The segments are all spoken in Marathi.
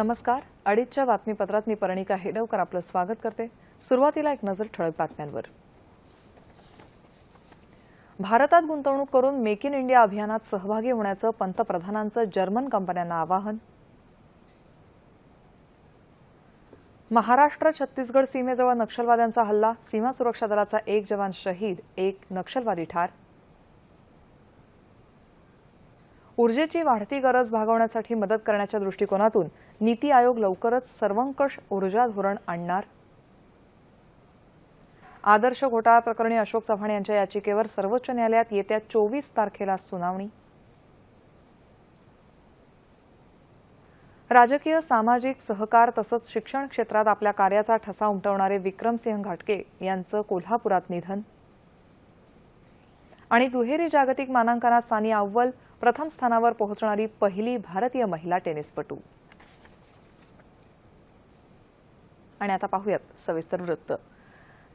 नमस्कार. अडीचच्या बातमीपत्रात मी परणिका हेदवकर आपलं स्वागत करते. सुरुवातीला एक नजर ठळक बातम्यांवर. भारतात गुंतवणूक करून मेक इन इंडिया अभियानात सहभागी होण्याचं पंतप्रधानांचं जर्मन कंपन्यांना आवाहन. महाराष्ट्र छत्तीसगड सीमेजवळ नक्षलवाद्यांचा हल्ला सीमा सुरक्षा दलाचा एक जवान शहीद एक नक्षलवादी ठार. ऊर्जेची वाढती गरज भागवण्यासाठी मदत करण्याच्या दृष्टिकोनातून नीती आयोग लवकरच सर्वंकष ऊर्जा धोरण आणणार. आदर्श घोटाळा प्रकरणी अशोक चव्हाण यांच्या याचिकेवर सर्वोच्च न्यायालयात येत्या चोवीस तारखेला सुनावणी. राजकीय सामाजिक सहकार तसंच शिक्षण क्षेत्रात आपल्या कार्याचा ठसा उमटवणारे विक्रमसिंह घाटके यांचं कोल्हापुरात निधन. आणि दुहेरी जागतिक मानांकनात सानिया अव्वल प्रथम स्थानावर पोहोचणारी पहिली भारतीय महिला टेनिसपटू. आणि आता पाहूयात सविस्तर वृत्त.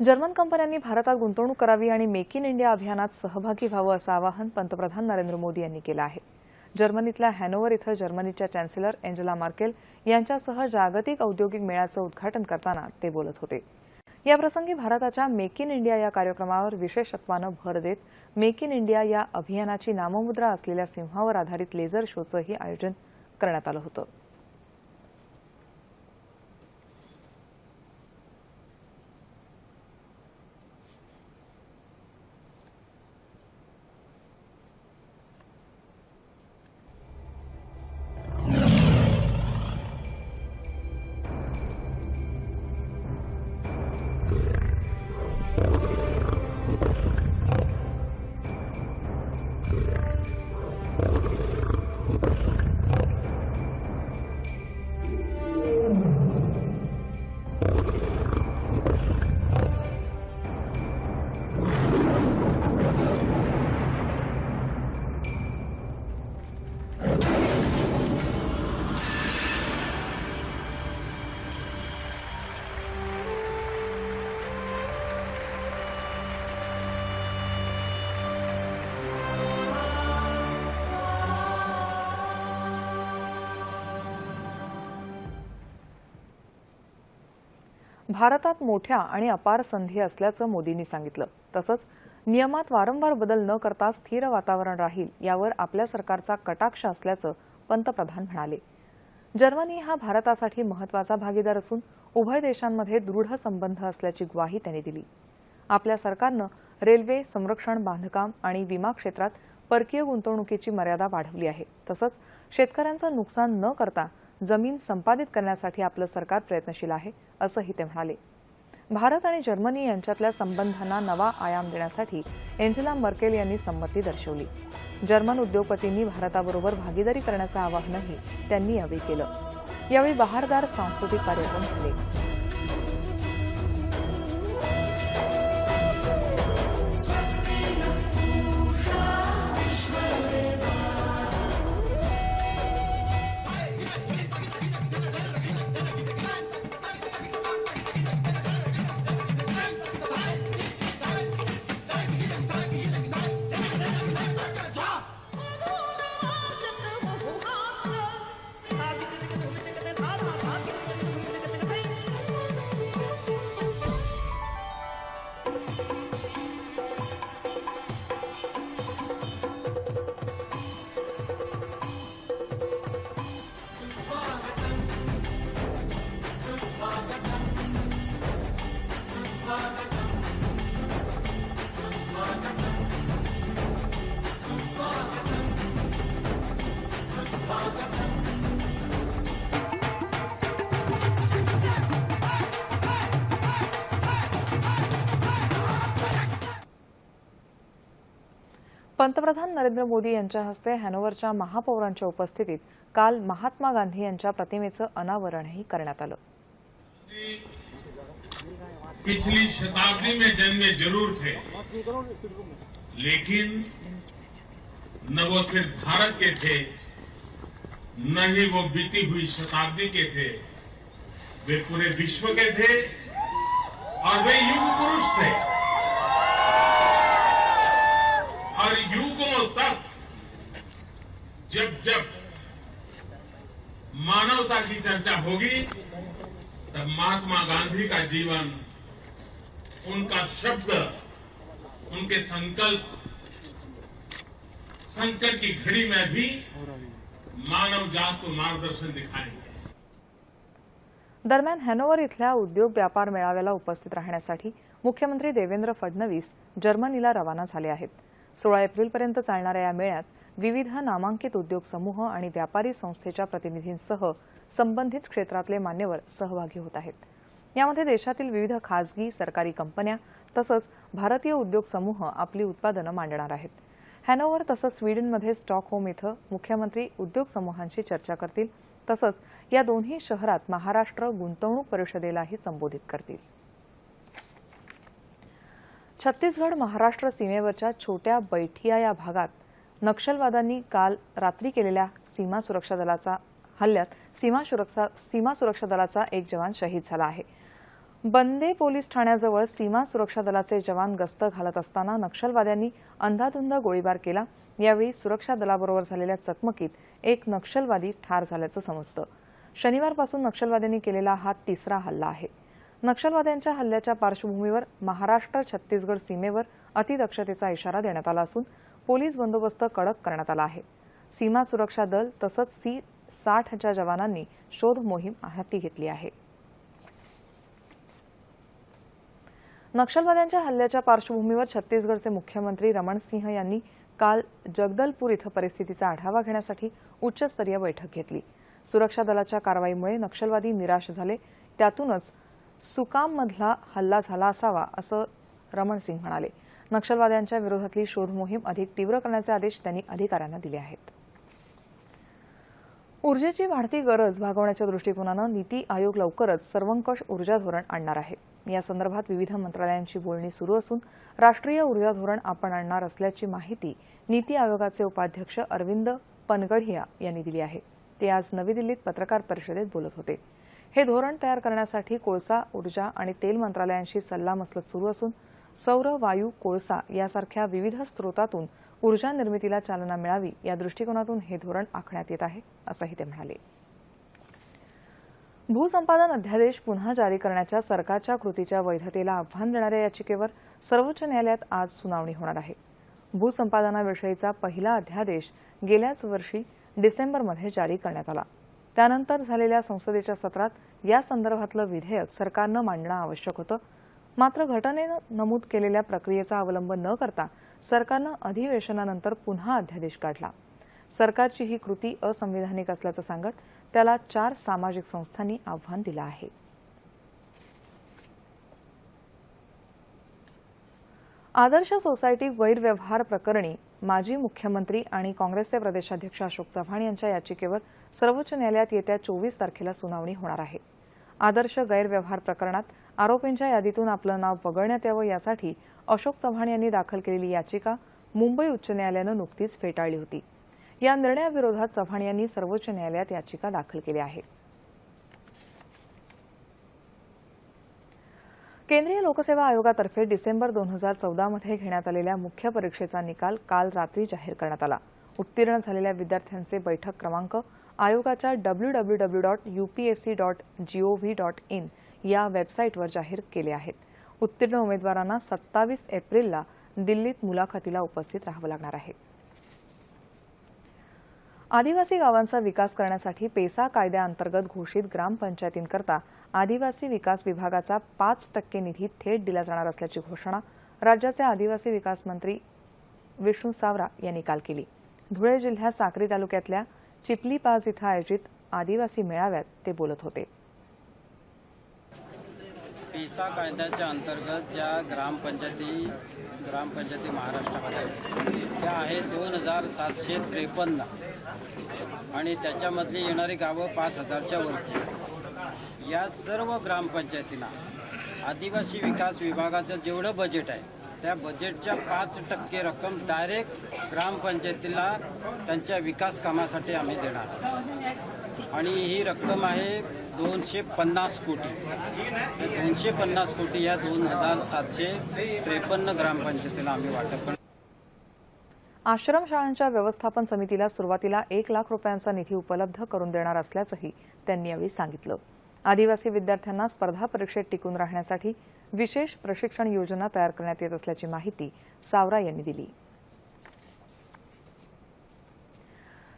जर्मन कंपन्यांनी भारतात गुंतवणूक करावी आणि मेक इन इंडिया अभियानात सहभागी व्हावं असं आवाहन पंतप्रधान नरेंद्र मोदी यांनी केलं आहे. जर्मनीतल्या हॅनोवर इथं जर्मनीच्या चॅन्सेलर एंजेला मार्केल यांच्यासह जागतिक औद्योगिक मेळ्याचं उद्घाटन करताना ते बोलत होते. याप्रसंगी भारताच्या मेक इन इंडिया या कार्यक्रमावर विशेषत्वानं भर देत मेक इन इंडिया या अभियानाची नाममुद्रा असलेल्या सिंहावर आधारित लेझर शोचंही आयोजन करण्यात आलं होतं. भारतात मोठ्या आणि अपार संधी असल्याचं मोदींनी सांगितलं. तसंच नियमात वारंवार बदल न करता स्थिर वातावरण राहील यावर आपल्या सरकारचा कटाक्ष असल्याचं पंतप्रधान म्हणाले. जर्मनी हा भारतासाठी महत्त्वाचा भागीदार असून उभय देशांमध्ये दृढ संबंध असल्याची ग्वाही त्यांनी दिली. आपल्या सरकारनं रेल्वे संरक्षण बांधकाम आणि विमा क्षेत्रात परकीय गुंतवणुकीची मर्यादा वाढवली आहे. तसंच शेतकऱ्यांचं नुकसान न करता जमीन संपादित करण्यासाठी आपलं सरकार प्रयत्नशील आहे असंही ते म्हणाले. भारत आणि जर्मनी यांच्यातल्या संबंधांना नवा आयाम देण्यासाठी एंजेला मर्केल यांनी संमती दर्शवली. जर्मन उद्योगपतींनी भारताबरोबर भागीदारी करण्याचं आवाहनही त्यांनी यावेळी केलं. यावेळी बहारदार सांस्कृतिक कार्यक्रम झाले पंतप्रधान नरेंद्र मोदी यांच्या हस्ते हॅनोवरच्या महापौरांच्या उपस्थितीत काल महात्मा गांधी यांच्या प्रतिमेचं अनावरणही करण्यात आलं. पिछली शताब्दी में जन्मे जरूर थे लेकिन न वो सिर्फ भारत के थे न ही वो बीती हुई शताब्दी के थे। वे पूरे विश्व के थे और वे युग पुरुष थे। और युगों तक जब जब मानवता की चर्चा होगी, तब महात्मा गांधी का जीवन, उनका शब्द, उनके संकल्प, संकट की घड़ी में भी मानव जात को मार्गदर्शन दिखाएँगे। दरम्यान हॅनोवर इथल्या उद्योग व्यापार मेळाव्याला उपस्थित राहण्यासाठी मुख्यमंत्री देवेंद्र फडणवीस जर्मनीला रवाना सोळा एप्रिलपर्यंत चालणाऱ्या या मेळ्यात विविध नामांकित उद्योग समूह आणि व्यापारी संस्थेच्या प्रतिनिधींसह संबंधित क्षेत्रातले मान्यवर सहभागी होत आहेत. यामध्ये देशातील विविध खासगी सरकारी कंपन्या तसंच भारतीय उद्योग समूह आपली उत्पादनं मांडणार आहेत. हॅनोवर तसंच स्वीडनमध्ये स्टॉकहोम इथं मुख्यमंत्री उद्योग समूहांशी चर्चा करतील तसंच या दोन्ही शहरात महाराष्ट्र गुंतवणूक परिषदेलाही संबोधित करतील. छत्तीसगड महाराष्ट्र सीमेवरच्या छोट्या बैठिया या भागात नक्षलवाद्यांनी काल रात्री केलेल्या सीमा सुरक्षा दलाचा हल्ल्यात सीमा सुरक्षा सीमा सुरक्षा दलाचा एक जवान शहीद झाला आहे. बंदे पोलीस ठाण्याजवळ सीमा सुरक्षा दलाचे जवान गस्त घालत असताना नक्षलवाद्यांनी अंधाधुंद गोळीबार केला. यावेळी सुरक्षा दलाबरोबर झालेल्या चकमकीत एक नक्षलवादी ठार झाल्याचं समजतं. शनिवारपासून नक्षलवाद्यांनी केलेला हा तिसरा हल्ला आहे. नक्षलवाद्यांच्या हल्ल्याच्या पार्श्वभूमीवर महाराष्ट्र छत्तीसगड सीमेवर अतिदक्षतेचा इशारा देण्यात आला असून पोलीस बंदोबस्त कडक करण्यात आला आहे. सीमा सुरक्षा दल तसंच सी साठच्या जवानांनी शोध मोहीम हाती घेतली आहे. नक्षलवाद्यांच्या हल्ल्याच्या पार्श्वभूमीवर छत्तीसगडचे मुख्यमंत्री रमण सिंह यांनी काल जगदलपूर इथं परिस्थितीचा आढावा घेण्यासाठी उच्चस्तरीय बैठक घेतली. सुरक्षा दलाच्या कारवाईमुळे नक्षलवादी निराश झाले. त्यातूनच सुकाममधला हल्ला झाला असावा असं रमण सिंग म्हणाले. नक्षलवाद्यांच्या विरोधातली शोध मोहीम अधिक तीव्र करण्याचे आदेश त्यांनी अधिकाऱ्यांना दिले आहेत. ऊर्जेची वाढती गरज भागवण्याच्या दृष्टिकोनानं नीती आयोग लवकरच सर्वंकष ऊर्जा धोरण आणणार आहे. या संदर्भात विविध मंत्रालयांची बोलणी सुरू असून राष्ट्रीय ऊर्जा धोरण आपण आणणार असल्याची माहिती नीती आयोगाचे उपाध्यक्ष अरविंद पनगढिया यांनी दिली आहे. ते आज नवी दिल्लीत पत्रकार परिषदेत बोलत होते. हे धोरण तयार करण्यासाठी कोळसा ऊर्जा आणि तेल मंत्रालयांशी सल्लामसलत सुरू असून सौर वायू कोळसा यासारख्या विविध स्रोतातून ऊर्जा निर्मितीला चालना मिळावी या दृष्टिकोनातून हे धोरण आखण्यात येत आहे असंही ते म्हणाले. भूसंपादन अध्यादेश पुन्हा जारी करण्याच्या सरकारच्या कृतीच्या वैधतेला आव्हान देणाऱ्या याचिकेवर सर्वोच्च न्यायालयात आज सुनावणी होणार आहे. भूसंपादनाविषयीचा पहिला अध्यादेश गेल्याच वर्षी डिसेंबरमध्ये जारी करण्यात आला. त्यानंतर झालेल्या संसदेच्या सत्रात या संदर्भातलं विधेयक सरकारनं मांडणं आवश्यक होतं. मात्र घटनेनं नमूद केलेल्या प्रक्रियेचा अवलंब न करता सरकारनं अधिवेशनानंतर पुन्हा अध्यादेश काढला. सरकारची ही कृती असंविधानिक असल्याचं सांगत त्याला चार सामाजिक संस्थांनी आव्हान दिलं आहे. आदर्श सोसायटी गैरव्यवहार प्रकरणी माजी मुख्यमंत्री आणि काँग्रेसचे प्रदेशाध्यक्ष अशोक चव्हाण यांच्या याचिकेवर सर्वोच्च न्यायालयात येत्या चोवीस तारखेला सुनावणी होणार आहे. आदर्श गैरव्यवहार प्रकरणात आरोपींच्या यादीतून आपलं नाव वगळण्यात यावं यासाठी अशोक चव्हाण यांनी दाखल केलेली याचिका मुंबई उच्च न्यायालयानं नुकतीच फेटाळली होती. या निर्णयाविरोधात चव्हाण यांनी सर्वोच्च न्यायालयात याचिका दाखल केली आहे. केंद्रीय लोकसेवा आयोगातर्फे डिसेंबर दोन हजार चौदामध्ये घेण्यात आलेल्या मुख्य परीक्षेचा निकाल काल रात्री जाहीर करण्यात आला. उत्तीर्ण झालेल्या विद्यार्थ्यांचे बैठक क्रमांक आयोगाच्या W W W dot UPSC dot GOV dot in या वेबसाईटवर जाहीर केले आहेत. उत्तीर्ण उमेदवारांना सत्तावीस एप्रिलला दिल्लीत मुलाखतीला उपस्थित राहावं लागणार आहे. आदिवासी गावांचा विकास करण्यासाठी पेसा कायद्याअंतर्गत घोषित ग्रामपंचायतींकरता आदिवासी विकास विभागाचा पाच टक्के निधी थेट दिला जाणार असल्याची घोषणा राज्याचे आदिवासी विकास मंत्री विष्णू सावरा यांनी काल केली. धुळे जिल्ह्यात साक्री तालुक्यातल्या चिपली पाज इथं आयोजित आदिवासी मेळाव्यात ते बोलत होते. पिसा कायद्याच्या अंतर्गत ज्या ग्रामपंचायती ग्रामपंचायती महाराष्ट्रामध्ये आहेत, त्या आहेत दोन हजार सातशे त्रेपन्न. आणि त्याच्यामधली येणारी गावं पाच हजारच्या वरती या सर्व ग्रामपंचायतींना आदिवासी विकास विभागाचं जेवढं बजेट आहे त्या बजेटच्या पाच टक्के रक्कम डायरेक्ट ग्रामपंचायतीला त्यांच्या विकास कामासाठी आम्ही देणार आणि ही रक्कम आहे दोनशे पन्नास कोटी. दोनशे पन्नास कोटी या दोन हजार सातशे त्रेपन्न ग्रामपंचायतीला आम्ही वाटप आश्रमशाळांच्या व्यवस्थापन समितीला सुरुवातीला एक लाख रुपयांचा निधी उपलब्ध करून देणार असल्याचंही त्यांनी यावेळी सांगितलं. आदिवासी विद्यार्थ्यांना स्पर्धा परीक्षेत टिकून राहण्यासाठी विशेष प्रशिक्षण योजना तयार करण्यात येत असल्याची माहिती सावरा यांनी दिली.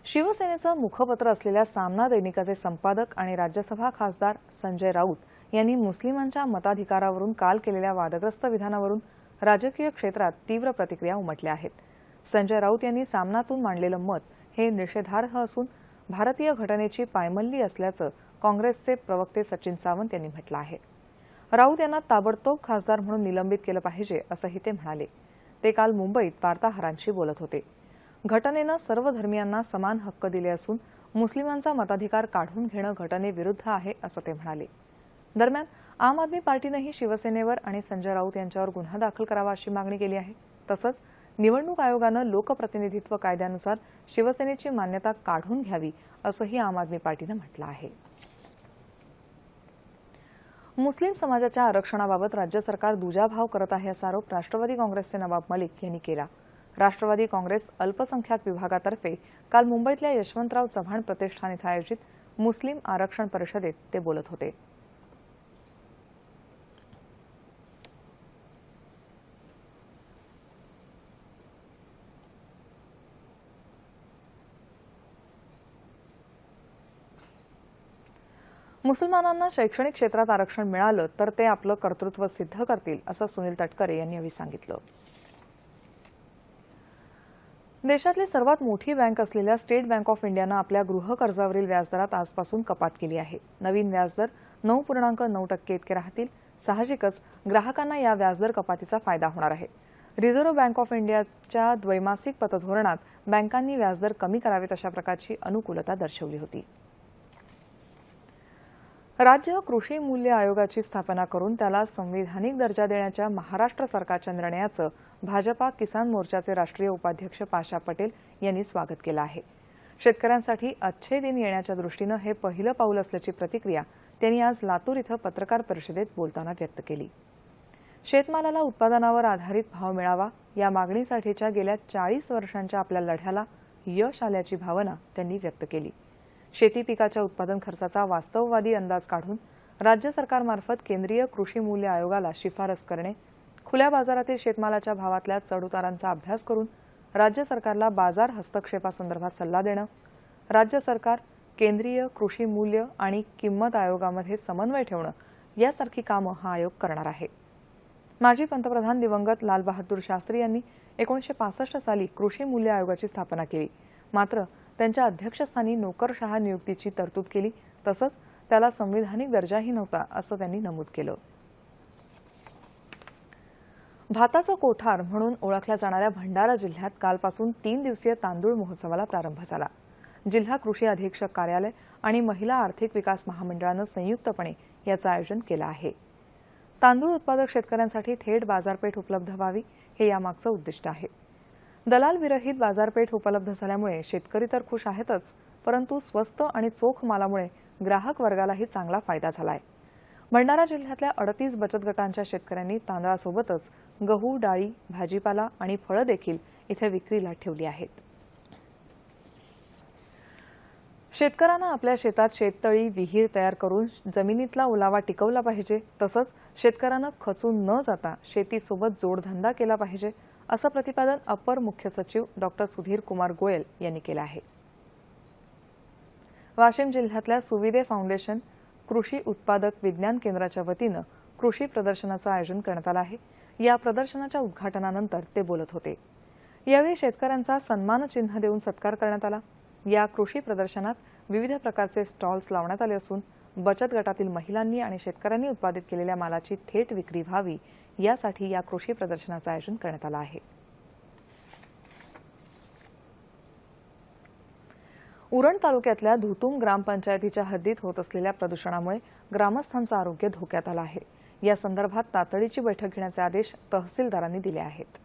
शिवसेनेचं मुखपत्र असलेल्या सामना दैनिकाचे संपादक आणि राज्यसभा खासदार संजय राऊत यांनी मुस्लिमांच्या मताधिकारावरून काल केलेल्या वादग्रस्त विधानावरून राजकीय क्षेत्रात तीव्र प्रतिक्रिया उमटल्या आहेत. संजय राऊत यांनी सामनातून मांडलेलं मत हे निषेधार्ह असून भारतीय घटनेची पायमल्ली असल्याचं काँग्रेसचे प्रवक्ते सचिन सावंत यांनी म्हटलं आहे. राऊत यांना ताबडतोब खासदार म्हणून निलंबित केलं पाहिजे असंही ते म्हणाले. ते काल मुंबईत वार्ताहरांशी बोलत होते. घटनेनं सर्व धर्मियांना समान हक्क दिले असून मुस्लिमांचा मताधिकार काढून घेणं घटनेविरुद्ध आहे असं ते म्हणाले. दरम्यान आम आदमी पार्टीनंही शिवसेनेवर आणि संजय राऊत यांच्यावर गुन्हा दाखल करावा अशी मागणी केली आहे. तसंच निवडणूक आयोगानं लोकप्रतिनिधित्व कायद्यानुसार शिवसेनेची मान्यता काढून घ्यावी असंही आम आदमी पार्टीनं म्हटलं आहे. मुस्लिम समाजाच्या आरक्षणाबाबत राज्य सरकार दुजाभाव करत आहे असा आरोप राष्ट्रवादी काँग्रेसचे नवाब मलिक यांनी केला. राष्ट्रवादी काँग्रेस अल्पसंख्याक विभागातर्फे काल मुंबईतल्या यशवंतराव चव्हाण प्रतिष्ठान इथं आयोजित मुस्लिम आरक्षण परिषदेत ते बोलत होते. मुसलमानांना शैक्षणिक क्षेत्रात आरक्षण मिळालं तर ते आपलं कर्तृत्व सिद्ध करतील असं सुनील तटकरे यांनी यावेळी सांगितलं. देशातली सर्वात मोठी बँक असलेल्या स्टेट बँक ऑफ इंडियानं आपल्या गृह कर्जावरील व्याजदरात आजपासून कपात केली आहे. नवीन व्याजदर नऊ पूर्णांक नऊ टक्के इतके राहतील. साहजिकच ग्राहकांना या व्याजदर कपातीचा फायदा होणार आहे. रिझर्व्ह बँक ऑफ इंडियाच्या द्वैमासिक पतधोरणात बँकांनी व्याजदर कमी करावेत अशा प्रकारची अनुकूलता दर्शवली होती. राज्य कृषी मूल्य आयोगाची स्थापना करून त्याला संविधानिक दर्जा देण्याच्या महाराष्ट्र सरकारच्या निर्णयाचं भाजपा किसान मोर्चाचे राष्ट्रीय उपाध्यक्ष पाशा पटेल यांनी स्वागत केलं आहे. शेतकऱ्यांसाठी अच्छे दिन येण्याच्या दृष्टीनं हे पहिलं पाऊल असल्याची प्रतिक्रिया त्यांनी आज लातूर इथं पत्रकार परिषदेत बोलताना व्यक्त केली. शेतमालाला उत्पादनावर आधारित भाव मिळावा या मागणीसाठीच्या गेल्या चाळीस वर्षांच्या आपल्या लढ्याला यश आल्याची भावना त्यांनी व्यक्त केली. शेती पिकाच्या उत्पादन खर्चाचा वास्तववादी अंदाज काढून राज्य सरकारमार्फत केंद्रीय कृषी मूल्य आयोगाला शिफारस करणे खुल्या बाजारातील शेतमालाच्या भावातल्या चढउतारांचा अभ्यास करून राज्य सरकारला बाजार हस्तक्षेपासंदर्भात सल्ला देणं राज्य सरकार केंद्रीय कृषी मूल्य आणि किंमत आयोगामध्ये समन्वय ठेवणं यासारखी कामं हा आयोग करणार आहे. माजी पंतप्रधान दिवंगत लालबहादूर शास्त्री यांनी एकोणीसशे पासष्ट साली कृषी मूल्य आयोगाची स्थापना केली. मात्र त्यांच्या अध्यक्षस्थानी नोकरशहा नियुक्तीची तरतूद केली. तसंच त्याला संविधानिक दर्जाही नव्हता असं त्यांनी नमूद केलं. भाताचं कोठार म्हणून ओळखल्या जाणाऱ्या भंडारा जिल्ह्यात कालपासून तीन दिवसीय तांदूळ महोत्सवाला प्रारंभ झाला. जिल्हा कृषी अधीक्षक कार्यालय आणि महिला आर्थिक विकास महामंडळानं संयुक्तपणे याचं आयोजन केलं आहे. तांदूळ उत्पादक शेतकऱ्यांसाठी थेट बाजारपेठ उपलब्ध व्हावी हे यामागचं उद्दिष्ट आहे. दलाल विरहित बाजारपेठ उपलब्ध झाल्यामुळे शेतकरी तर खुश आहेतच परंतु स्वस्त आणि चोख मालामुळे ग्राहक वर्गालाही चांगला फायदा झालाय. भंडारा जिल्ह्यातल्या अडतीस बचत गटांच्या शेतकऱ्यांनी तांदळासोबतच गहू डाळी भाजीपाला आणि फळं देखील इथे विक्रीला ठेवली आहेत. शेतकऱ्यांना आपल्या शेतात शेततळी विहीर तयार करून जमिनीतला ओलावा टिकवला पाहिजे तसंच शेतकऱ्यांना खचून न जाता शेतीसोबत जोडधंदा केला पाहिजे असं प्रतिपादन अपर मुख्य सचिव डॉक्टर सुधीर कुमार गोयल यांनी केलं आहे. वाशिम जिल्ह्यातल्या सुविदे फाउंडेशन कृषी उत्पादक विज्ञान केंद्राच्या वतीनं कृषी प्रदर्शनाचं आयोजन करण्यात आलं आहे. या प्रदर्शनाच्या उद्घाटनानंतर ते बोलत होते. यावेळी शेतकऱ्यांचा सन्मानचिन्ह देऊन सत्कार करण्यात आला. या कृषी प्रदर्शनात विविध प्रकारचे स्टॉल्स लावण्यात आले असून बचत गटातील महिलांनी आणि शेतकऱ्यांनी उत्पादित केलेल्या मालाची थेट विक्री व्हावी यासाठी या कृषी प्रदर्शनाचं आयोजन करण्यात आलं आहे. उरण तालुक्यातल्या धुतुम ग्रामपंचायतीच्या हद्दीत होत असलेल्या प्रदूषणामुळे ग्रामस्थांचं आरोग्य धोक्यात आलं आहे. या संदर्भात तातडीची बैठक घेण्याचे आदेश तहसीलदारांनी दिले आहेत.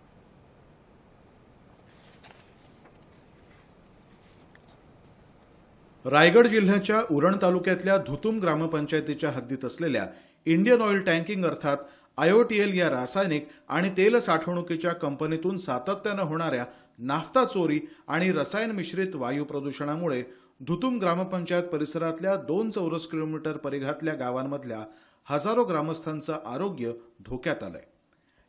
रायगड जिल्ह्याच्या उरण तालुक्यातल्या धुतुम ग्रामपंचायतीच्या हद्दीत असलेल्या इंडियन ऑइल टँकिंग अर्थात आयओटीएल या रासायनिक आणि तेल साठवणुकीच्या कंपनीतून सातत्यानं होणाऱ्या नाफ्ता चोरी आणि रसायन मिश्रित वायू प्रदूषणामुळे धुतुम ग्रामपंचायत परिसरातल्या दोन चौरस किलोमीटर परिघातल्या गावांमधल्या हजारो ग्रामस्थांचं आरोग्य धोक्यात आलंय.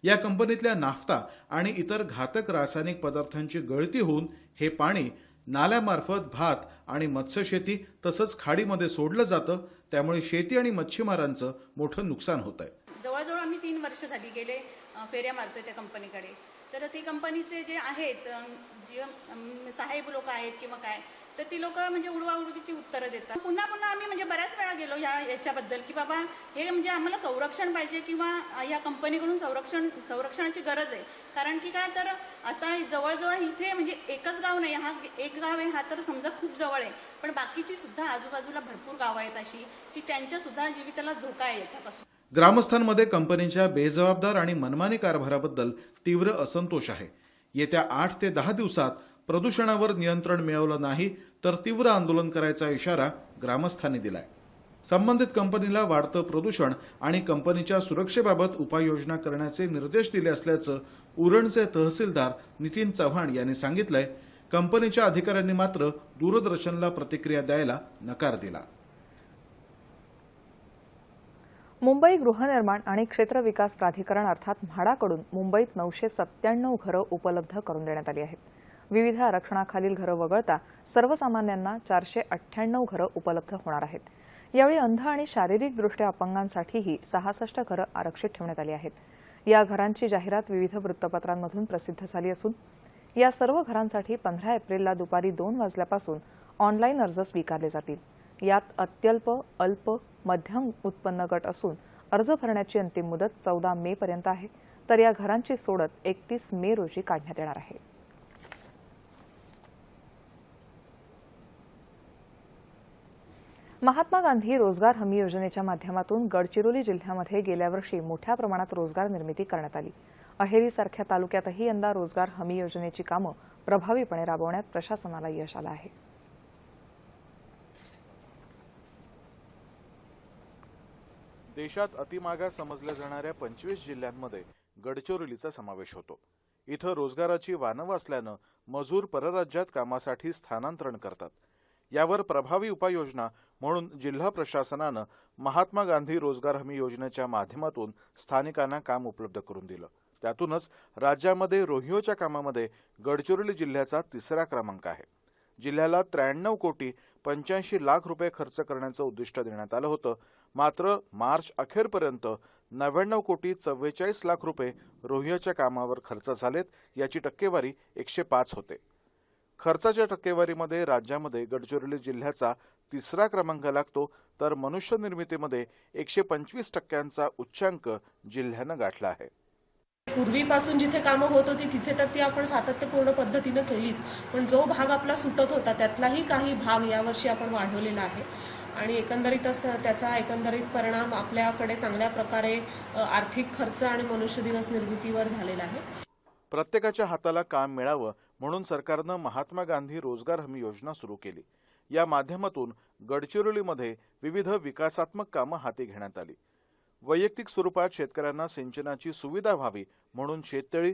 या कंपनीतल्या नाफ्ता आणि इतर घातक रासायनिक पदार्थांची गळती होऊन हे पाणी नाल्यामार्फत भात आणि मत्स्यशेती तसंच खाडीमध्ये सोडलं जातं त्यामुळे शेती आणि मच्छीमारांचं मोठं नुकसान होत आहे आम्ही गेले फेऱ्या मारतोय त्या कंपनीकडे. तर ती कंपनीचे जे आहेत जे साहेब लोक आहेत किंवा काय तर ती लोक म्हणजे उडवा उडवीची उत्तरं देतात. पुन्हा पुन्हा आम्ही म्हणजे बऱ्याच वेळा गेलो ह्या याच्याबद्दल की बाबा हे म्हणजे आम्हाला संरक्षण पाहिजे किंवा या कंपनीकडून संरक्षण संरक्षणाची गरज आहे. कारण की काय तर आता जवळजवळ इथे म्हणजे एकच गाव नाही हा एक गाव आहे हा तर समजा खूप जवळ आहे. पण बाकीची सुद्धा आजूबाजूला भरपूर गावं आहेत अशी की त्यांच्या सुद्धा जीविताला धोका आहे याच्यापासून. ग्रामस्थांमध्ये कंपनीच्या बेजबाबदार आणि मनमानी कारभाराबद्दल तीव्र असंतोष आहे. येत्या आठ ते दहा दिवसात प्रदूषणावर नियंत्रण मिळवलं नाही तर तीव्र आंदोलन करायचा इशारा ग्रामस्थांनी दिलाय. संबंधित कंपनीला वाढतं प्रदूषण आणि कंपनीच्या सुरक्षेबाबत उपाययोजना करण्याचे निर्देश दिले असल्याचं उरणचे तहसीलदार नितीन चव्हाण यांनी सांगितलंय. कंपनीच्या अधिकाऱ्यांनी मात्र दूरदर्शनला प्रतिक्रिया द्यायला नकार दिला. मुंबई गृहनिर्माण आणि क्षेत्र विकास प्राधिकरण अर्थात म्हाडाकडून मुंबईत नऊशे सत्त्याण्णव घरं उपलब्ध करून देण्यात आली आहेत. विविध आरक्षणाखालील घरं वगळता सर्वसामान्यांना चारशे अठ्ठ्याण्णव घरं उपलब्ध होणार आहेत. यावेळी अंध आणि शारीरिकदृष्ट्या अपंगांसाठीही सहासष्ट घरं आरक्षित ठेवण्यात आली आहेत. या घरांची जाहिरात विविध वृत्तपत्रांमधून प्रसिद्ध झाली असून या सर्व घरांसाठी पंधरा एप्रिलला दुपारी दोन वाजल्यापासून ऑनलाईन अर्ज स्वीकारले जातील. यात अत्यल्प अल्प मध्यम उत्पन्न गट असून अर्ज भरण्याची अंतिम मुदत चौदा मे पर्यंत आहे. तर या घरांची सोडत एकतीस मे रोजी काढण्यात येणार आहे. महात्मा गांधी रोजगार हमी योजनेच्या माध्यमातून गडचिरोली जिल्ह्यामध्ये गेल्या वर्षी मोठ्या प्रमाणात रोजगार निर्मिती करण्यात आली. अहेरीसारख्या तालुक्यातही यंदा रोजगार हमी योजनेची कामं प्रभावीपणे राबवण्यात प्रशासनाला यश आलं आहे. देशात अतिमागास समजल्या जाणाऱ्या पंचवीस जिल्ह्यांमध्ये गडचिरोलीचा समावेश होतो. इथं रोजगाराची वानव असल्यानं मजूर परराज्यात कामासाठी स्थानांतरण करतात. यावर प्रभावी उपाययोजना म्हणून जिल्हा प्रशासनानं महात्मा गांधी रोजगार हमी योजनेच्या माध्यमातून स्थानिकांना काम उपलब्ध करून दिलं. त्यातूनच राज्यामध्ये रोहिओच्या कामामध्ये गडचिरोली जिल्ह्याचा तिसरा क्रमांक आहे. जिल्ह्याला त्र्याण्णव कोटी पंच्याऐंशी लाख रुपये खर्च करण्याचं उद्दिष्ट देण्यात आलं होतं. मात्र मार्च अखेरपर्यंत नव्याण्णव कोटी चव्वेचाळीस लाख रुपये रोहियाच्या कामावर खर्च झालेत याची टक्केवारी एकशे पाच होते. खर्चाच्या टक्केवारीमध्ये राज्यामध्ये गडचिरोली जिल्ह्याचा तिसरा क्रमांक लागतो तर मनुष्य निर्मितीमध्ये एकशे पंचवीस टक्क्यांचा उच्चांक जिल्ह्यानं गाठला आहे. पूर्वीपासून जिथे कामं होत होती तिथे तर ती आपण सातत्यपूर्ण पद्धतीनं केलीच. पण जो भाग आपला सुटत होता त्यातलाही काही भाग यावर्षी आपण वाढवलेला आहे. आणि एकंदरीतच त्याचा एकंदरीत परिणाम आपल्याकडे चांगल्या प्रकारे आर्थिक खर्च आणि मनुष्य दिवस निर्मितीवर झालेला आहे. प्रत्येकाच्या हाताला काम मिळावं म्हणून सरकारनं महात्मा गांधी रोजगार हमी योजना सुरू केली. या माध्यमातून गडचिरोलीमध्ये विविध विकासात्मक कामं हाती घेण्यात आली. वैयक्तिक स्वरूपात शेतकऱ्यांना सिंचनाची सुविधा व्हावी म्हणून शेततळी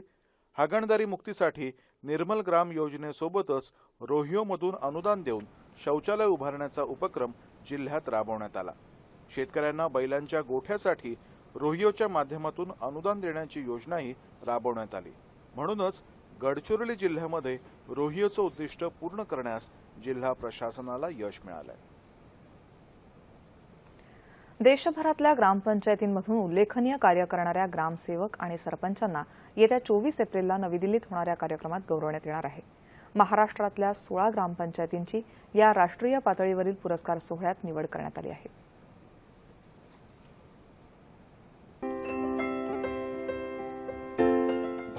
हागणदारी मुक्तीसाठी निर्मल ग्राम योजनेसोबतच रोहिओमधून अनुदान देऊन शौचालय उभारण्याचा उपक्रम जिल्ह्यात राबवण्यात आला. शेतकऱ्यांना बैलांच्या गोठ्यासाठी रोहिओच्या माध्यमातून अनुदान देण्याची योजनाही राबवण्यात आली. म्हणूनच गडचिरोली जिल्ह्यामध्ये रोहिओचं उद्दिष्ट पूर्ण करण्यास जिल्हा प्रशासनाला यश मिळालं देशभरातल्या ग्रामपंचायतींमधून उल्लेखनीय कार्य करणाऱ्या ग्रामसेवक आणि सरपंचांना येत्या चोवीस एप्रिलला नवी दिल्लीत होणाऱ्या कार्यक्रमात गौरवण्यात येणार आहे. महाराष्ट्रातल्या सोळा ग्रामपंचायतींची या राष्ट्रीय पातळीवरील पुरस्कार सोहळ्यात निवड करण्यात आली आहे.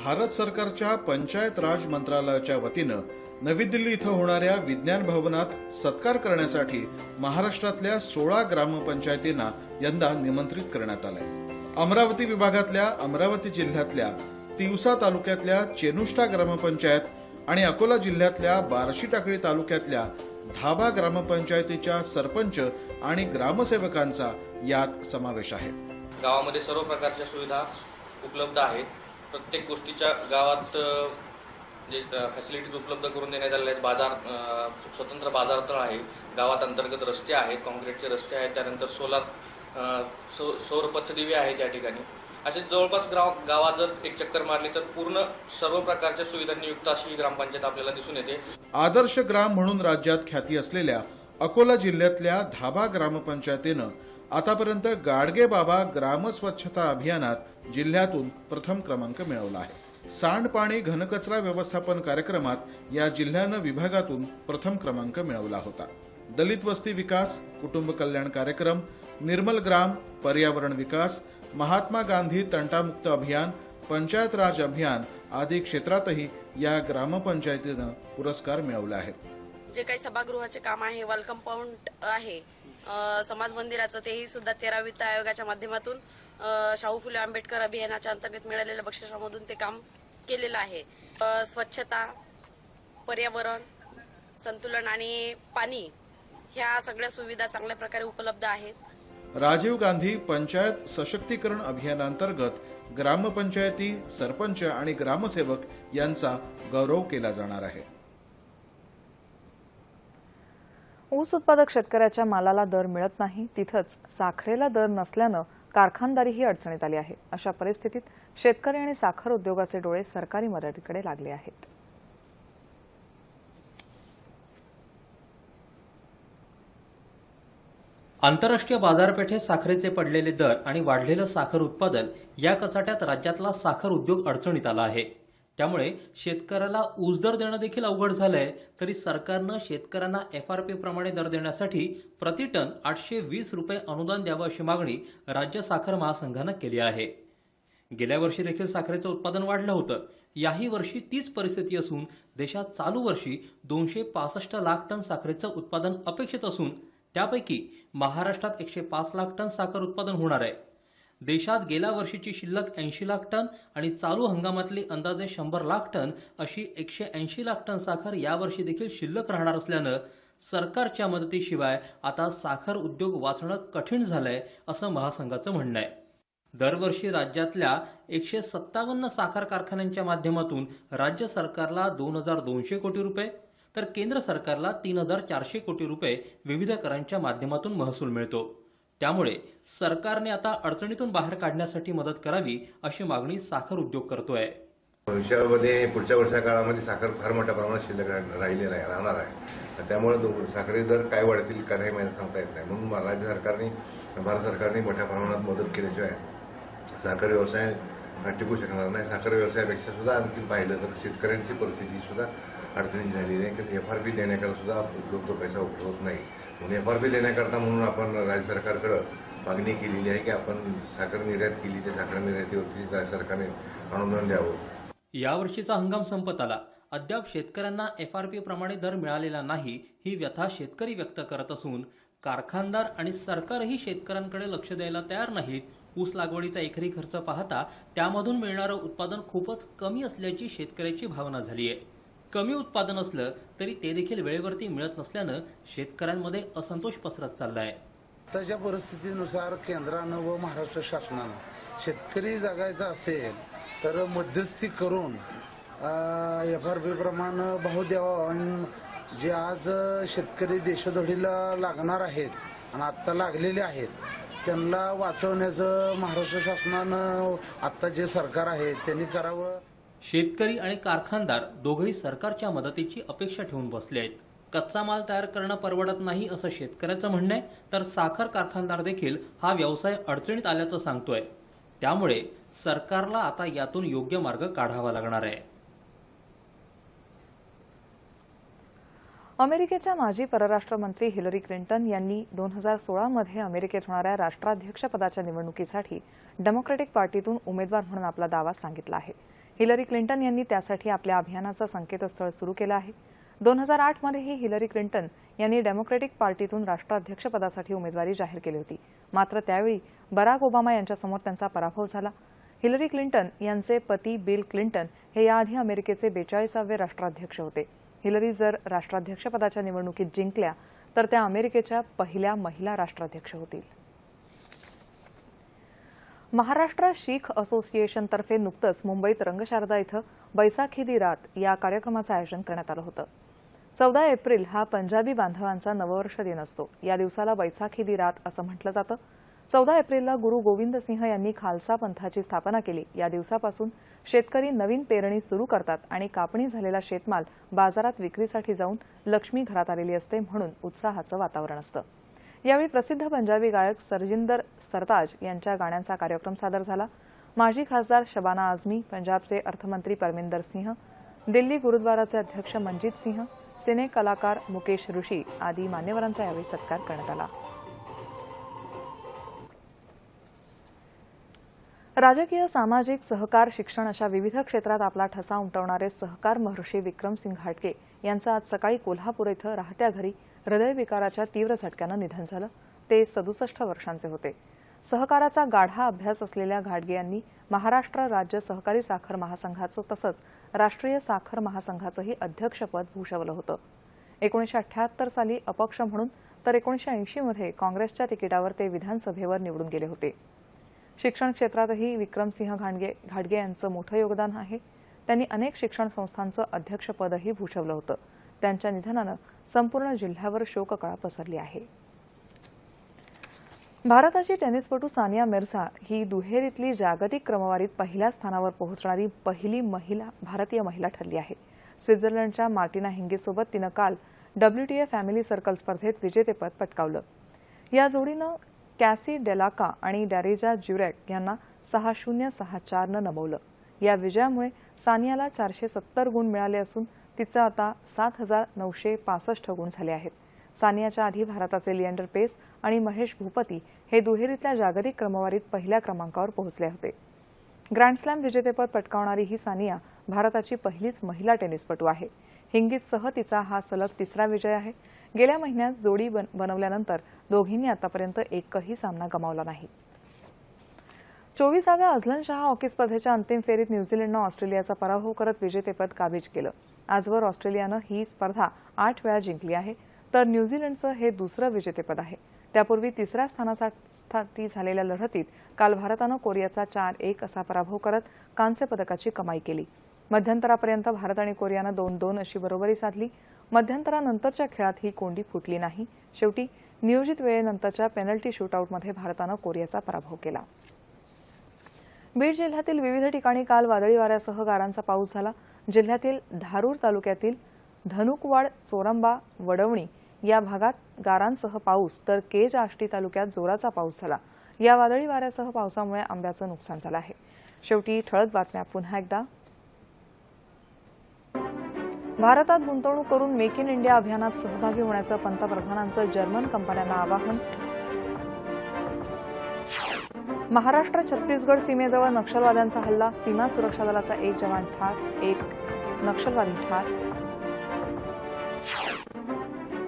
भारत सरकारच्या पंचायत राज मंत्रालयाच्या वतीनं नवी दिल्ली इथं होणाऱ्या विज्ञान भवनात सत्कार करण्यासाठी महाराष्ट्रातल्या सोळा ग्रामपंचायतींना यंदा निमंत्रित करण्यात आलंय. अमरावती विभागातल्या अमरावती जिल्ह्यातल्या तिवसा तालुक्यातल्या चेनुष्टा ग्रामपंचायत आणि अकोला जिल्ह्यातल्या बार्शी टाकळी तालुक्यातल्या धाबा ग्रामपंचायतीच्या सरपंच आणि ग्रामसेवकांचा यात समावेश आहे. गावामध्ये सर्व प्रकारच्या सुविधा उपलब्ध आहेत. प्रत्येक गोष्टीच्या गावात जे म्हणजे, फॅसिलिटीज उपलब्ध करून देण्यात आलेल्या आहेत. बाजार स्वतंत्र बाजारतळ आहे. गावात अंतर्गत रस्ते आहेत कॉन्क्रीटचे रस्ते आहेत. त्यानंतर सोलार अ, सौ- सौर पथदिवे आहेत या ठिकाणी. असे जवळपास गाव गावात जर एक चक्कर मारली तर पूर्ण सर्व प्रकारच्या सुविधांनी युक्त अशी ग्रामपंचायत आपल्याला दिसून येते. आदर्श ग्राम म्हणून राज्यात ख्याती असलेल्या अकोला जिल्ह्यातल्या धाबा ग्रामपंचायतीनं आतापर्यंत गाडगे बाबा ग्राम स्वच्छता अभियानात जिल्ह्यातून प्रथम क्रमांक मिळवला आहे. सांडपाणी घनकचरा व्यवस्थापन कार्यक्रमात या जिल्ह्यानं विभागातून प्रथम क्रमांक मिळवला होता. दलित वस्ती विकास कुटुंब कल्याण कार्यक्रम निर्मल ग्राम पर्यावरण विकास महात्मा गांधी तंटामुक्त अभियान पंचायत राज अभियान आदी क्षेत्रातही या ग्रामपंचायतीनं पुरस्कार मिळवले आहेत. जे काही सभागृहाचे काम आहे वॉल कंपाऊंड आहे समाज मंदिराचं तेही सुद्धा तेरा वित्त आयोगाच्या माध्यमातून शाहू फुले आंबेडकर अभियानाच्या अंतर्गत मिळालेल्या बक्षिसामधून ते काम केलेलं आहे. स्वच्छता पर्यावरण संतुलन आणि पाणी ह्या सगळ्या सुविधा चांगल्या प्रकारे उपलब्ध आहेत. राजीव गांधी पंचायत सशक्तीकरण अभियानांतर्गत ग्रामपंचायती सरपंच आणि ग्रामसेवक यांचा गौरव केला जाणार आहे. ऊस उत्पादक शेतकऱ्याच्या मालाला दर मिळत नाही तिथंच साखरेला दर नसल्यानं कारखानदारीही अडचणीत आली आहे. अशा परिस्थितीत शेतकरी आणि साखर उद्योगाचे डोळे सरकारी मदतीकडे लागले आहेत. आंतरराष्ट्रीय बाजारपेठेत साखरेचे पडलेले दर आणि वाढलेलं साखर उत्पादन या कचाट्यात राज्यातला साखर उद्योग अडचणीत आला आहे. त्यामुळे शेतकऱ्याला ऊस दर देणं देखील अवघड झालंय. तरी सरकारनं शेतकऱ्यांना एफ आर पी प्रमाणे दर देण्यासाठी प्रतिटन आठशे वीस रुपये अनुदान द्यावं अशी मागणी राज्य साखर महासंघानं केली आहे. गेल्या वर्षी देखील साखरेचं उत्पादन वाढलं होतं. याही वर्षी तीच परिस्थिती असून देशात चालू वर्षी दोनशे पासष्ट लाख टन साखरेचं उत्पादन अपेक्षित असून त्यापैकी महाराष्ट्रात एकशे पाच लाख टन साखर उत्पादन होणार आहे. देशात गेल्या वर्षीची शिल्लक ऐंशी लाख टन आणि चालू हंगामातली अंदाजे शंभर लाख टन अशी एकशे ऐंशी लाख टन साखर यावर्षी देखील शिल्लक राहणार असल्यानं सरकारच्या मदतीशिवाय आता साखर उद्योग वाचणं कठीण झालंय असं महासंघाचं म्हणणं आहे. दरवर्षी राज्यातल्या एकशे सत्तावन्न साखर कारखान्यांच्या माध्यमातून राज्य सरकारला दोन हजार दोनशे कोटी रुपये तर केंद्र सरकारला तीन हजार चारशे कोटी रुपये विविध करांच्या माध्यमातून महसूल मिळतो. त्यामुळे सरकारने आता अडचणीतून बाहेर काढण्यासाठी मदत करावी अशी मागणी साखर उद्योग करतोय. भविष्यामध्ये पुढच्या वर्षा काळामध्ये साखर फार मोठ्या प्रमाणात शिल्लक राहिलेला आहे राहणार आहे. त्यामुळे साखरे दर काय वाढतील का नाही मला सांगता येत नाही. म्हणून राज्य सरकारने भारत सरकारने मोठ्या प्रमाणात मदत केल्याशिवाय साखर व्यवसाय टिकू शकणार नाही. साखर व्यवसायापेक्षा सुद्धा आणखी पाहिलं तर शेतकऱ्यांची परिस्थिती सुद्धा अडचणीत झालेली आहे. कारण एफ आर पी देण्याकरता सुद्धा उपलब्ध तो पैसा उपलब्ध नाही. म्हणून एफ आर पी देण्याकरता म्हणून आपण राज्य सरकारकडं मागणी केलेली आहे की आपण साखर निर्यात केली त्या साखर निर्यातीवरती राज्य सरकारने अनुदान द्यावं. यावर्षीचा हंगाम संपत आला. अद्याप शेतकऱ्यांना एफ आर पी प्रमाणे दर मिळालेला नाही ही व्यथा शेतकरी व्यक्त करत असून कारखानदार आणि सरकारही शेतकऱ्यांकडे लक्ष द्यायला तयार नाहीत ऊस लागवडीचा एकरी खर्च पाहता त्यामधून मिळणारं उत्पादन खूपच कमी असल्याची शेतकऱ्याची भावना झाली आहे. कमी उत्पादन असलं तरी ते देखील वेळेवरती मिळत नसल्यानं शेतकऱ्यांमध्ये असंतोष पसरत चालला आहे आताच्या परिस्थितीनुसार केंद्रानं व महाराष्ट्र शासनानं शेतकरी जगायचा असेल तर मध्यस्थी करून एफ आर पी प्रमाणे भाव द्यावा. जे आज शेतकरी देशोधडीला लागणार आहेत आणि आत्ता लागलेले आहेत त्यांना वाचवण्याचं महाराष्ट्र शासनानं आत्ता जे सरकार आहे त्यांनी करावं. शेतकरी आणि कारखानदार दोघंही सरकारच्या मदतीची अपेक्षा ठेवून बसले आहेत. कच्चा माल तयार करणं परवडत नाही असं शेतकऱ्याचं म्हणणं आहे तर साखर कारखानदार देखील हा व्यवसाय अडचणीत आल्याचं सांगतोय. त्यामुळे सरकारला आता यातून योग्य मार्ग काढावा लागणार आहे. अमेरिकेच्या माजी परराष्ट्र मंत्री हिलरी क्लिंटन यांनी दोन हजार सोळामध्ये अमेरिकेत होणाऱ्या राष्ट्राध्यक्षपदाच्या निवडणुकीसाठी डेमोक्रेटिक पार्टीतून उमेदवार म्हणून आपला दावा सांगितला आहे. हिलरी क्लिंटन यांनी त्यासाठी आपल्या अभियानाचं संकेतस्थळ सुरू केलं आहे. दोन हजार आठमध्येही हिलरी क्लिंटन यांनी डेमोक्रेटिक पार्टीतून राष्ट्राध्यक्षपदासाठी उमेदवारी जाहीर केली होती. मात्र त्यावेळी बराक ओबामा यांच्यासमोर त्यांचा पराभव झाला. हिलरी क्लिंटन यांचे पती बिल क्लिंटन हे याआधी अमेरिकेचे बेचाळीसावे राष्ट्राध्यक्ष होते. हिलरी जर राष्ट्राध्यक्षपदाच्या निवडणुकीत जिंकल्या तर त्या अमेरिकेच्या पहिल्या महिला राष्ट्राध्यक्ष होतील. महाराष्ट्र शीख असोसिएशनतर्फे नुकतंच मुंबईत रंगशारदा इथं बैसाखी दी रात या कार्यक्रमाचं आयोजन करण्यात आलं होतं. चौदा एप्रिल हा पंजाबी बांधवांचा नववर्ष दिन असतो. या दिवसाला बैसाखी दी रात असं म्हटलं जातं. चौदा एप्रिलला गुरु गोविंद सिंह यांनी खालसा पंथाची स्थापना केली. या दिवसापासून शेतकरी नवीन पेरणी सुरू करतात आणि कापणी झालेला शेतमाल बाजारात विक्रीसाठी जाऊन लक्ष्मी घरात आलेली असते म्हणून उत्साहाचं वातावरण असतं. यावेळी प्रसिद्ध पंजाबी गायक सरजिंदर सरताज यांच्या गाण्यांचा कार्यक्रम सादर झाला. माजी खासदार शबाना आझमी पंजाबचे अर्थमंत्री परमिंदर सिंह दिल्ली गुरुद्वाराचे अध्यक्ष मनजित सिंह सिने कलाकार मुकेश ऋषी आदी मान्यवरांचा यावेळी सत्कार करण्यात आला. राजकीय सामाजिक सहकार शिक्षण अशा विविध क्षेत्रात आपला ठसा उमटवणारे सहकार महर्षी विक्रमसिंग घाटगे यांचं आज सकाळी कोल्हापूर इथं राहत्या घरी हृदयविकाराच्या तीव्र झटक्यानं निधन झालं. ते सदुसष्ट वर्षांचे होते. सहकाराचा गाढा अभ्यास असलेल्या घाटगे यांनी महाराष्ट्र राज्य सहकारी साखर महासंघाचं तसंच राष्ट्रीय साखर महासंघाचंही अध्यक्षपद भूषवलं होतं. एकोणीशे अठ्याहत्तर साली अपक्ष म्हणून तर एकोणीशे ऐंशीमध्ये काँग्रेसच्या तिकिटावर ते विधानसभेवर निवडून गेले होते. शिक्षण क्षेत्रातही विक्रमसिंह घाडगे घाटगे यांचं मोठं योगदान आहे. त्यांनी अनेक शिक्षण संस्थांचं अध्यक्षपदही भूषवलं होतं. त्यांच्या निधनानं संपूर्ण जिल्ह्यावर शोककळा पसरली आहे. भारताची टेनिसपटू सानिया मिर्झा ही दुहेरीतली जागतिक क्रमवारीत पहिल्या स्थानावर पोहोचणारी पहिली महिला भारतीय महिला ठरली आहे. स्वित्झर्लंडच्या मार्टिना हिंगेसोबत तिनं काल डब्ल्यूटीए फॅमिली सर्कल स्पर्धेत विजेतेपद पटकावलं. या जोडीनं कॅसी डेलाका आणि डॅरेजा ज्युरॅक यांना सहा शून्य सहा चारनं नमवलं. या विजयामुळे सानियाला चारशे सत्तर गुण मिळाले असून तिचं आता सात हजार नऊशे पासष्ट गुण झाले आहेत. सानियाच्या आधी भारताचे लिएंडर पेस आणि महेश भूपती हे दुहेरीतल्या जागतिक क्रमवारीत पहिल्या क्रमांकावर पोहोचले होते. ग्रँडस्लॅम विजेतेपद पटकावणारी ही सानिया भारताची पहिलीच महिला टेनिसपटू आहे. हिंगीजसह तिचा हा सलग तिसरा विजय आहे. गेल्या महिन्यात जोडी बन- बनवल्यानंतर दोघींनी आतापर्यंत एकही सामना गमावला नाही. चोवीसाव्या अझलन शहा हॉकी स्पर्धेच्या अंतिम फेरीत न्यूझीलंडनं ऑस्ट्रेलियाचा पराभव करत विजेतेपद काबीज केलं. आजवर ऑस्ट्रेलियानं ही स्पर्धा आठ वेळा जिंकली आहे तर न्यूझीलंडचं हे दुसरं विजेतेपद आहे. त्यापूर्वी तिसऱ्या स्थानासाठी झालेल्या लढतीत काल भारतानं कोरियाचा चार एक असा पराभव करत कांस्य पदकाची कमाई केली. मध्यंतरापर्यंत भारत आणि कोरियानं दोन दोन अशी बरोबरी साधली. मध्यंतरानंतरच्या खेळात ही कोंडी फुटली नाही. शेवटी नियोजित वेळेनंतरच्या पेनल्टी शूटआउटमध्ये भारतानं कोरियाचा पराभव केला. बीड जिल्ह्यातील विविध ठिकाणी काल वादळी वाऱ्यासह गारांचा पाऊस झाला. जिल्ह्यातील धारूर तालुक्यातील धनुकवाड चोरंबा वडवणी या भागात गारांसह पाऊस तर केज आष्टी तालुक्यात जोराचा पाऊस झाला. या वादळी वाऱ्यासह पावसामुळे आंब्याचं नुकसान झालं आहे. शेवटी ठळक बातम्या पुन्हा एकदा. भारतात गुंतवणूक करून मेक इन इंडिया अभियानात सहभागी होण्याचं पंतप्रधानांचं जर्मन कंपन्यांना आवाहन. महाराष्ट्र छत्तीसगड सीमेजवळ नक्षलवाद्यांचा हल्ला सीमा सुरक्षा दलाचा एक जवान ठार एक नक्षलवादी ठार.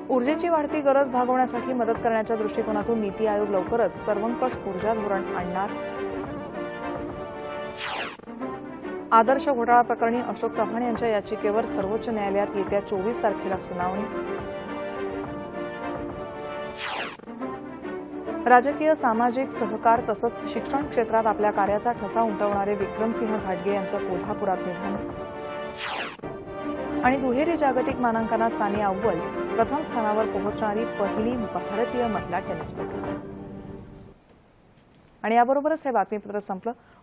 ऊर्जेची वाढती गरज भागवण्यासाठी मदत करण्याच्या दृष्टिकोनातून नीती आयोग लवकरच सर्वंकष ऊर्जा धोरण आणणार. आदर्श घोटाळा प्रकरणी अशोक चव्हाण यांच्या याचिकेवर सर्वोच्च न्यायालयात येत्या चोवीस तारखेला सुनावणी. राजकीय सामाजिक सहकार तसंच शिक्षण क्षेत्रात आपल्या कार्याचा ठसा उमटवणारे विक्रमसिंह घाटगे यांचं कोल्हापुरात निधन. आणि दुहेरी जागतिक मानांकनात सानिया अव्वल प्रथम स्थानावर पोहोचणारी पहिली भारतीय महिला टेनिसपटू आणि याबरोबरच हे बातमीपत्र संपलं.